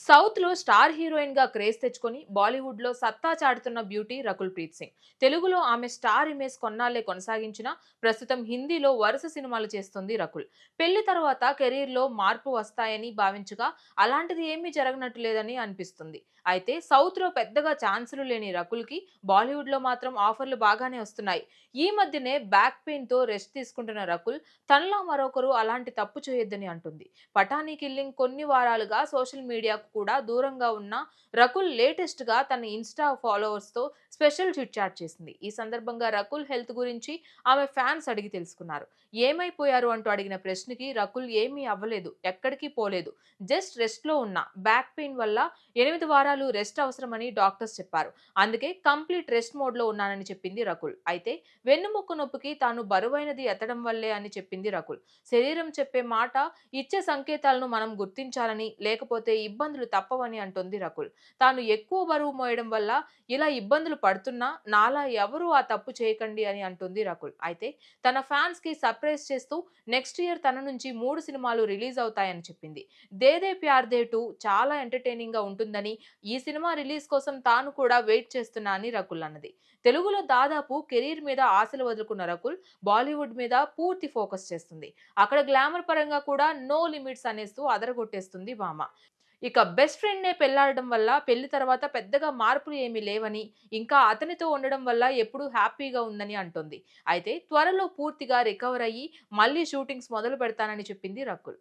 సౌత్లో స్టార్ హీరోయిన్గా క్రేజ్ తెచ్చుకొని బాలీవుడ్లో సత్తా చాటుతున్న బ్యూటీ రకుల్ ప్రీత్ సింగ్. తెలుగులో ఆమె స్టార్ ఇమేజ్ కొన్నాళ్ళే కొనసాగించిన ప్రస్తుతం హిందీలో వరుస సినిమాలు చేస్తుంది రకుల్. పెళ్ళి తర్వాత కెరీర్లో మార్పు వస్తాయని భావించగా అలాంటిది ఏమీ జరగనట్టు లేదని అనిపిస్తుంది. అయితే సౌత్లో పెద్దగా ఛాన్సులు లేని రకుల్కి బాలీవుడ్లో మాత్రం ఆఫర్లు బాగానే వస్తున్నాయి. ఈ మధ్యనే బ్యాక్ పెయిన్తో రెస్ట్ తీసుకుంటున్న రకుల్ తనలో మరొకరు అలాంటి తప్పు చేయొద్దని అంటుంది. పఠానీ కిల్లింగ్ కొన్ని వారాలుగా సోషల్ మీడియా మీడియాకు కూడా దూరంగా ఉన్న రకుల్ లేటెస్ట్గా తన ఇన్స్టా ఫాలోవర్స్తో స్పెషల్ చిట్ చాట్ చేసింది. ఈ సందర్భంగా రకుల్ హెల్త్ గురించి ఆమె ఫ్యాన్స్ అడిగి తెలుసుకున్నారు. ఏమైపోయారు అంటూ అడిగిన ప్రశ్నకి రకుల్ ఏమీ అవ్వలేదు ఎక్కడికి పోలేదు. జస్ట్ రెస్ట్లో ఉన్నా బ్యాక్ పెయిన్ వల్ల ఎనిమిది వారాలు రెస్ట్ అవసరమని డాక్టర్స్ చెప్పారు. అందుకే కంప్లీట్ రెస్ట్ మోడ్లో ఉన్నానని చెప్పింది రకుల్. అయితే వెన్నుముక్క నొప్పికి తాను బరువైనది ఎత్తడం వల్లే అని చెప్పింది రకుల్. శరీరం చెప్పే మాట ఇచ్చే సంకేతాలను మనం గుర్తించాలని లేకపోతే ఇబ్బంది ఇబ్బందులు తప్పవని అంటుంది రకుల్. తాను ఎక్కువ బరువు మోయడం వల్ల ఇలా ఇబ్బందులు పడుతున్నా నాలా ఎవరు ఆ తప్పు చేయకండి అని అంటుంది రకుల్. అయితే తన ఫ్యాన్స్కి సర్ప్రైజ్ చేస్తూ నెక్స్ట్ ఇయర్ తన నుంచి మూడు సినిమాలు రిలీజ్ అవుతాయని చెప్పింది. దేదే ప్యార్ దే టూ చాలా ఎంటర్టైనింగ్గా ఉంటుందని ఈ సినిమా రిలీజ్ కోసం తాను కూడా వెయిట్ చేస్తున్నా అని రకుల్ అన్నది. తెలుగులో దాదాపు కెరీర్ మీద ఆశలు వదులుకున్న రకుల్ బాలీవుడ్ మీద పూర్తి ఫోకస్ చేస్తుంది. అక్కడ గ్లామర్ పరంగా కూడా నో లిమిట్స్ అనేస్తూ అదరగొట్టేస్తుంది భామ. ఇక బెస్ట్ ఫ్రెండ్ నే పెళ్ళాడడం వల్ల పెళ్ళి తర్వాత పెద్దగా మార్పులు ఏమీ లేవని ఇంకా అతనితో ఉండడం వల్ల ఎప్పుడూ హ్యాపీగా ఉందని అంటుంది. అయితే త్వరలో పూర్తిగా రికవర్ అయ్యి మళ్ళీ షూటింగ్స్ మొదలు పెడతానని చెప్పింది రకుల్.